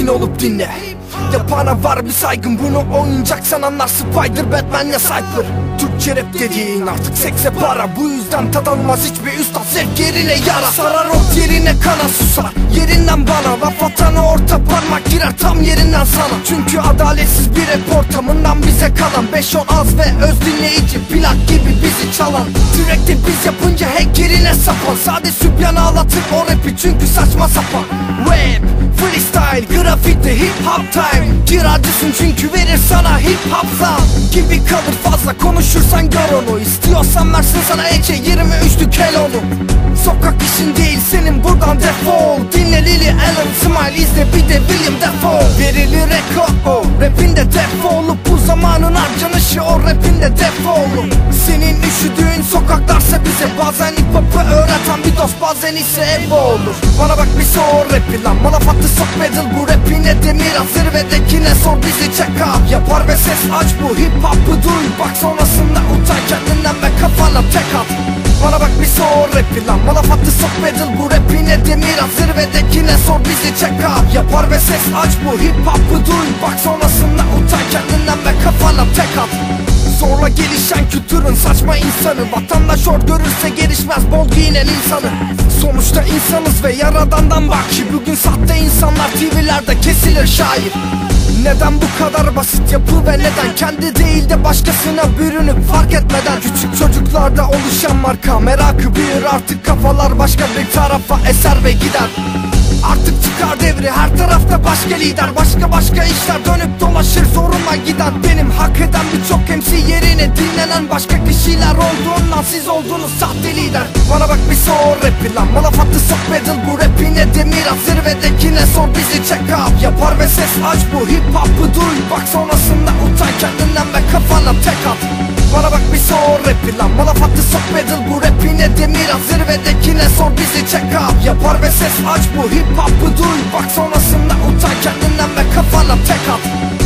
sakin olup dinle. Yapana var bir saygın bunu oyuncaksan anlar. Spider Batman ya Cypher. Türkçe rap dediğin artık sekse para. Bu yüzden tad almaz hiçbir üstad. Zevk yerine yara. Sarar ot yerine kana susar. Yerinden bana laf atana orta parmak girer. Tam yerinden sana. Çünkü adaletsiz bir rap ortamından bize kalan. 5-10 az ve öz dinleyici plak gibi bizi çalan. Sürekli biz yapınca hack yerine sapan. Sade sübyan ağlatır o rapi çünkü saçma sapan. Rap, freestyle, grafiti, hip hop time. Kiracısın çünkü verir sana hip hop sound Gibi kalır fazla konuşursan gör onu İstiyorsan versin sana Ece 23'lü kel onu Sokak işin değil senin buradan defol. Dinle Lily Allen Smile izle bir de William Defoe Verilir eko o rapinde defolup Bu zamanın harcanışı o rapinde defolu Senin üşüdüğün sokaklarsa bize Bazen hip hop'u öğreten dost bazen ise ebo olur. Bana bak bir sor rapi lan. Malafatlı sok battle bu rapine demir? Zirvedekine sor bizi check up. Yapar ve ses aç bu hip hop'u duy. Bak sonrasında utan kendinden ve kafana tek at bana bak bir sor rapi lan. Malafatlı sok battle bu rapine demir? Zirvedekine sor bizi check up. Yapar ve ses aç bu hip hop'u duy. Bak sonrasında utan kendinden ve kafana tek at gelişen kültürün saçma insanı. Vatandaş or görürse gelişmez bol giyinen insanı. Sonuçta insanız ve yaradandan ki Bugün sahte insanlar TV'lerde kesilir şair. Neden bu kadar basit yapı ve neden Kendi değil de başkasına bürünüp fark etmeden Küçük çocuklarda oluşan marka merakı büyür. Artık kafalar başka bir tarafa eser ve gider. Artık çıkar devri her tarafta başka lider. Başka başka işler dönüp dolaşır zoruma gider. Benim hak eden birçok MC yerine dinlenen başka kişiler olduğundan Siz oldunuz sahte lider. Bana bak bir sor rapi lan. Malafatlı sok battle bu rapine demir Zirvedekine sor bizi check up Yapar ve ses aç bu hip hop'u duy. Bak sonrasında utan kendinden ve kafana tek at bana bak bir sor rapi lan. Malafatlı sok battle bu rapine demir Zirvedekine sor bizi check up Yapar ve ses aç bu hip hop'u duy. Bak sonrasında utan kendinden ve kafana tek at